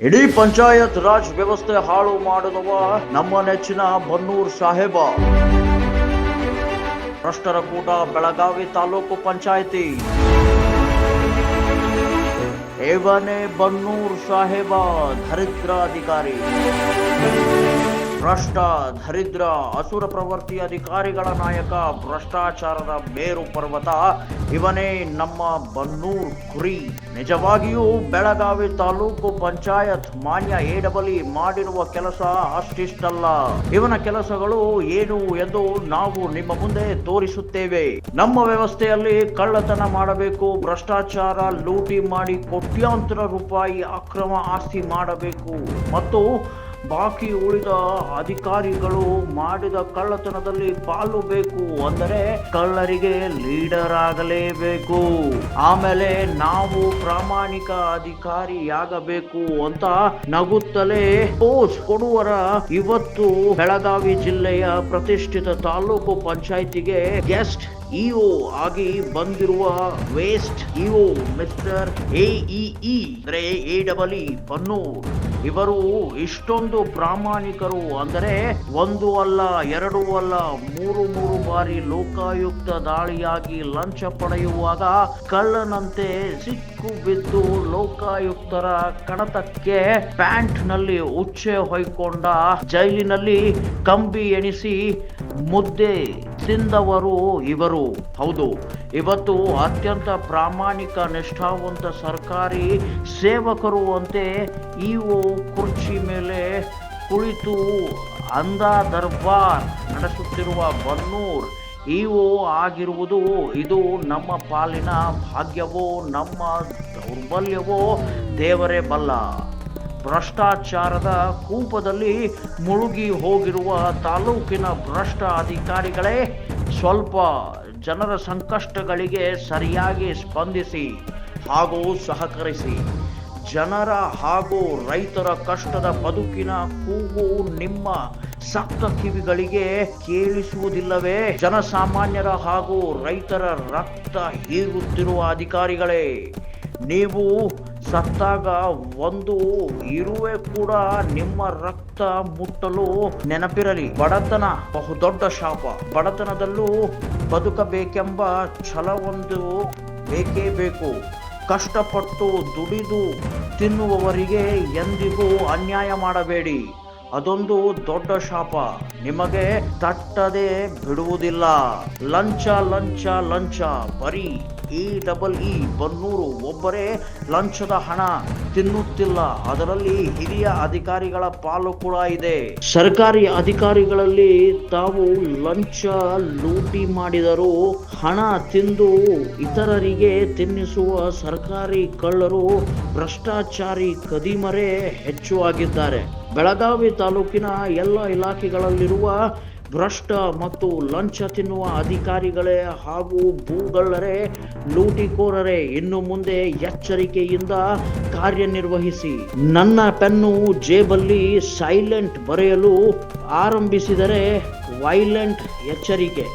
ಇಡೀ ಪಂಚಾಯತ್ ರಾಜ್ ವ್ಯವಸ್ಥೆ ಹಾಳು ಮಾಡುವ ನಮ್ಮ ನೆಚ್ಚಿನ ಬನ್ನೂರ್ ಸಾಹೇಬ. ಭ್ರಷ್ಟರ ಕೂಟ ಬೆಳಗಾವಿ ತಾಲೂಕು ಪಂಚಾಯಿತಿ. ಏವನೇ ಬನ್ನೂರ್ ಸಾಹೇಬ, ದರಿದ್ರಾಧಿಕಾರಿ. ಭ್ರಷ್ಟ, ದರಿದ್ರ, ಅಸುರ ಪ್ರವೃತ್ತಿ ಅಧಿಕಾರಿಗಳ ನಾಯಕ, ಭ್ರಷ್ಟಾಚಾರದ ಮೇರು ಪರ್ವತ, ಇವನೇ ನಮ್ಮ ಬನ್ನೂರ್ ಕುರಿ. ನಿಜವಾಗಿಯೂ ಬೆಳಗಾವಿ ತಾಲೂಕು ಪಂಚಾಯತ್ ಮಾನ್ಯ ಏಡಬಲಿ ಮಾಡಿರುವ ಕೆಲಸ ಅಷ್ಟಿಷ್ಟಲ್ಲ. ಇವನ ಕೆಲಸಗಳು ಏನು ಎಂದು ನಾವು ನಿಮ್ಮ ಮುಂದೆ ತೋರಿಸುತ್ತೇವೆ. ನಮ್ಮ ವ್ಯವಸ್ಥೆಯಲ್ಲಿ ಕಳ್ಳತನ ಮಾಡಬೇಕು, ಭ್ರಷ್ಟಾಚಾರ ಲೂಟಿ ಮಾಡಿ ಕೋಟ್ಯಾಂತರ ರೂಪಾಯಿ ಅಕ್ರಮ ಆಸ್ತಿ ಮಾಡಬೇಕು. ಮತ್ತು ಬಾಕಿ ಉಳಿದ ಅಧಿಕಾರಿಗಳು ಮಾಡಿದ ಕಳ್ಳತನದಲ್ಲಿ ಪಾಲು ಬೇಕು ಅಂದರೆ ಕಳ್ಳರಿಗೆ ಲೀಡರ್ ಆಗಲೇಬೇಕು. ಆಮೇಲೆ ನಾವು ಪ್ರಾಮಾಣಿಕ ಅಧಿಕಾರಿಯಾಗಬೇಕು ಅಂತ ನಗುತ್ತಲೇ ಪೋಸ್ ಕೊಡುವರ ಇವತ್ತು ಬೆಳಗಾವಿ ಜಿಲ್ಲೆಯ ಪ್ರತಿಷ್ಠಿತ ತಾಲೂಕು ಪಂಚಾಯಿತಿಗೆ ಗೆಸ್ಟ್ ಇಒ ಆಗಿ ಬಂದಿರುವ ವೇಸ್ಟ್ ಇಒ ಮಿಸ್ಟರ್ ಎಇಇ, ಅಂದ್ರೆ ಎ ಡಬಲ್ ಇ ಬನ್ನೂರ್ ಇವರು ಇಷ್ಟೊಂದು ಪ್ರಾಮಾಣಿಕರು ಅಂದರೆ ಒಂದು ಅಲ್ಲ ಎರಡು ಅಲ್ಲ ಮೂರು ಮೂರು ಬಾರಿ ಲೋಕಾಯುಕ್ತ ದಾಳಿಯಾಗಿ ಲಂಚ ಪಡೆಯುವಾಗ ಕಳ್ಳನಂತೆ ಸಿಕ್ಕು ಬಿದ್ದು ಲೋಕಾಯುಕ್ತರ ಕಡತಕ್ಕೆ ಪ್ಯಾಂಟ್ನಲ್ಲಿ ಉಚ್ಚೆ ಹೊಯ್ಕೊಂಡ ಜೈಲಿನಲ್ಲಿ ಕಂಬಿ ಎಣಿಸಿ ಮುದ್ದೆ ತಿಂದವರು ಇವರು. ಹೌದು, ಇವತ್ತು ಅತ್ಯಂತ ಪ್ರಾಮಾಣಿಕ ನಿಷ್ಠಾವಂತ ಸರ್ಕಾರಿ ಸೇವಕರು ಅಂತೆ ಇವು ಕುರ್ಚಿ ಮೇಲೆ ಕುಳಿತು ಅಂದ ದರ್ಬಾರ್ ನಡೆಸುತ್ತಿರುವ ಬನ್ನೂರ್ ಇವು ಆಗಿರುವುದು, ಇದು ನಮ್ಮ ಪಾಲಿನ ಭಾಗ್ಯವೋ, ನಮ್ಮ ದೌರ್ಬಲ್ಯವೋ, ದೇವರೇ ಬಲ್ಲ. ಭ್ರಷ್ಟಾಚಾರದ ಕೂಪದಲ್ಲಿ ಮುಳುಗಿ ಹೋಗಿರುವ ತಾಲೂಕಿನ ಭ್ರಷ್ಟ ಅಧಿಕಾರಿಗಳೇ ಸ್ವಲ್ಪ ಜನರ ಸಂಕಷ್ಟಗಳಿಗೆ ಸರಿಯಾಗಿ ಸ್ಪಂದಿಸಿ ಹಾಗೂ ಸಹಕರಿಸಿ. ಜನರ ಹಾಗೂ ರೈತರ ಕಷ್ಟದ ಬದುಕಿನ ಕೂಗು ನಿಮ್ಮ ಸಪ್ತ ಕಿವಿಗಳಿಗೆ ಕೇಳಿಸುವುದಿಲ್ಲವೇ? ಜನಸಾಮಾನ್ಯರ ಹಾಗೂ ರೈತರ ರಕ್ತ ಹೀರುತ್ತಿರುವ ಅಧಿಕಾರಿಗಳೇ, ನೀವು ಸತ್ತಾಗ ಒಂದು ಇರುವೆ ಕೂಡ ನಿಮ್ಮ ರಕ್ತ ಮುಟ್ಟಲು ನೆನಪಿರಲಿ. ಬಡತನ ಬಹುದೊಡ್ಡ ಶಾಪ. ಬಡತನದಲ್ಲೂ ಬದುಕಬೇಕೆಂಬ ಛಲವೊಂದು ಬೇಕೇ ಬೇಕು. ಕಷ್ಟಪಟ್ಟು ದುಡಿದು ತಿನ್ನುವವರಿಗೆ ಎಂದಿಗೂ ಅನ್ಯಾಯ ಮಾಡಬೇಡಿ. ಅದೊಂದು ದೊಡ್ಡ ಶಾಪ. ನಿಮಗೆ ತಟ್ಟದೆ ಬಿಡುವುದಿಲ್ಲ. ಲಂಚ ಲಂಚ ಲಂಚ, ಬರೀ ಇ ಡಬಲ್ ಇ ಬನ್ನೂರು ಒಬ್ಬರೇ ಲಂಚದ ಹಣ ತಿನ್ನುತ್ತಿಲ್ಲ. ಅದರಲ್ಲಿ ಹಿರಿಯ ಅಧಿಕಾರಿಗಳ ಪಾಲು ಕೂಡ ಇದೆ. ಸರ್ಕಾರಿ ಅಧಿಕಾರಿಗಳಲ್ಲಿ ತಾವು ಲಂಚ ಲೂಟಿ ಮಾಡಿದರೂ ಹಣ ತಿಂದು ಇತರರಿಗೆ ತಿನ್ನಿಸುವ ಸರ್ಕಾರಿ ಕಳ್ಳರು ಭ್ರಷ್ಟಾಚಾರಿ ಕದಿಮರೇ ಹೆಚ್ಚು ಆಗಿದ್ದಾರೆ. ಬೆಳಗಾವಿ ತಾಲೂಕಿನ ಎಲ್ಲ ಇಲಾಖೆಗಳಲ್ಲಿರುವ ಭ್ರಷ್ಟ ಮತ್ತು ಲಂಚ ತಿನ್ನುವ ಅಧಿಕಾರಿಗಳೇ ಹಾಗೂ ಭೂಗಳ್ಳರೇ, ಲೂಟಿಕೋರರೇ, ಇನ್ನು ಮುಂದೆ ಎಚ್ಚರಿಕೆಯಿಂದ ಕಾರ್ಯನಿರ್ವಹಿಸಿ. ನನ್ನ ಪೆನ್ನು ಜೇಬಲ್ಲಿ ಸೈಲೆಂಟ್ ಬರೆಯಲು ಆರಂಭಿಸಿದರೆ ವೈಲೆಂಟ್ ಎಚ್ಚರಿಕೆ.